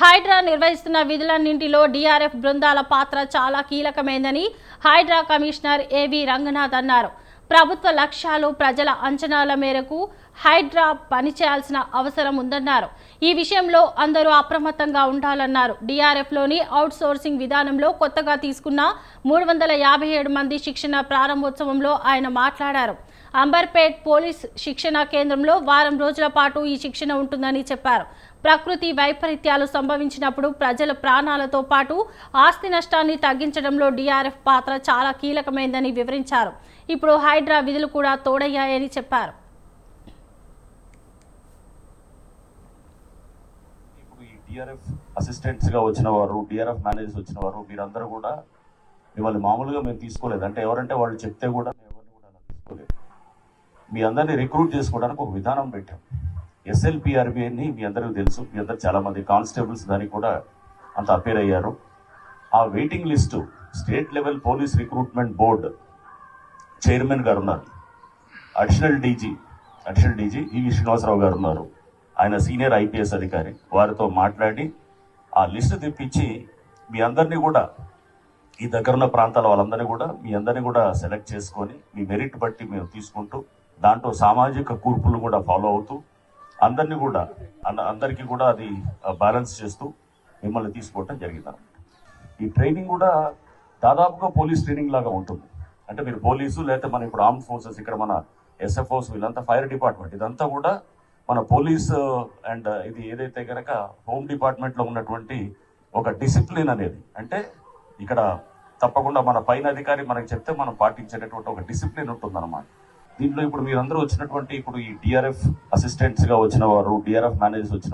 హైడ్రా నిర్వహిస్తున్న విధులన్నింటిలో డిఆర్ఎఫ్ బృందాల పాత్ర చాలా కీలకమైందని హైడ్రా కమిషనర్ ఏవి రంగనాథ్ అన్నారు. ప్రభుత్వ లక్ష్యాలు ప్రజల అంచనాల మేరకు హైడ్రా పనిచేయాల్సిన అవసరం ఉందన్నారు. ఈ విషయంలో అందరూ అప్రమత్తంగా ఉండాలన్నారు. డిఆర్ఎఫ్లోని అవుట్ సోర్సింగ్ విధానంలో కొత్తగా తీసుకున్న మూడు వందల యాభై ఏడు మంది శిక్షణ ప్రారంభోత్సవంలో ఆయన మాట్లాడారు. అంబర్పేట్ పోలీస్ శిక్షణ కేంద్రంలో వారం రోజుల పాటు ఈ శిక్షణ ఉంటుందని చెప్పారు. ప్రకృతి వైపరీత్యాలు సంభవించినప్పుడు ప్రజల ప్రాణాలతో పాటు ఆస్తి నష్టాన్ని తగ్గించడంలో డిఆర్ఎఫ్ పాత్ర చాలా కీలకమైందని వివరించారు. ఇప్పుడు హైడ్రా విధులు కూడా తోడయ్యాయని చెప్పారు. డిఆర్ఎఫ్ వచ్చిన వారు డిఆర్ఎఫ్ మేనేజర్స్ వచ్చిన వారు మీరందరూ కూడా మిమ్మల్ని మామూలుగా మేము తీసుకోలేదు. అంటే ఎవరంటే వాళ్ళు చెప్తే కూడా మేము ఎవరిని కూడా అలా తీసుకోలేదు. మీ అందరినీ రిక్రూట్ చేసుకోవడానికి ఒక విధానం పెట్టాం. ఎస్ఎల్పిఆర్బిఐని మీ అందరికీ తెలుసు. మీ అందరు చాలామంది కానిస్టేబుల్స్ దానికి కూడా అంత అపేర్ అయ్యారు. ఆ waiting list state level police recruitment board chairman గారు ఉన్నారు. Additional DG additional DG EV Srinivasarao గారు ఉన్నారు. ఆయన సీనియర్ ఐపీఎస్ అధికారి. వారితో మాట్లాడి ఆ లిస్టు తెప్పించి మీ అందరినీ కూడా ఈ దగ్గర ఉన్న ప్రాంతాల వాళ్ళందరినీ కూడా మీ అందరినీ కూడా సెలెక్ట్ చేసుకొని మీ మెరిట్ బట్టి మేము తీసుకుంటూ దాంట్లో సామాజిక కూర్పులు కూడా ఫాలో అవుతూ అందరినీ కూడా అందరికీ కూడా అది బ్యాలెన్స్ చేస్తూ మిమ్మల్ని తీసుకోవటం జరిగింది ఈ ట్రైనింగ్ కూడా దాదాపుగా పోలీస్ ట్రైనింగ్ లాగా ఉంటుంది. అంటే మీరు పోలీసు లేకపోతే మన ఇప్పుడు ఆర్మ్ ఫోర్సెస్ ఇక్కడ మన ఎస్ఎఫ్ఓస్ వీళ్ళంతా ఫైర్ డిపార్ట్మెంట్ ఇదంతా కూడా మన పోలీస్ అండ్ ఇది ఏదైతే కనుక హోమ్ డిపార్ట్మెంట్లో ఉన్నటువంటి ఒక డిసిప్లిన్ అనేది. అంటే ఇక్కడ తప్పకుండా మన పైన అధికారి మనకి చెప్తే మనం పాటించేటటువంటి ఒక డిసిప్లిన్ ఉంటుందన్నమాట. దీంట్లో ఇప్పుడు మీరందరూ వచ్చినటువంటి ఇప్పుడు ఈ డిఆర్ఎఫ్ అసిస్టెంట్స్గా వచ్చిన వారు డిఆర్ఎఫ్ మేనేజర్స్ వచ్చిన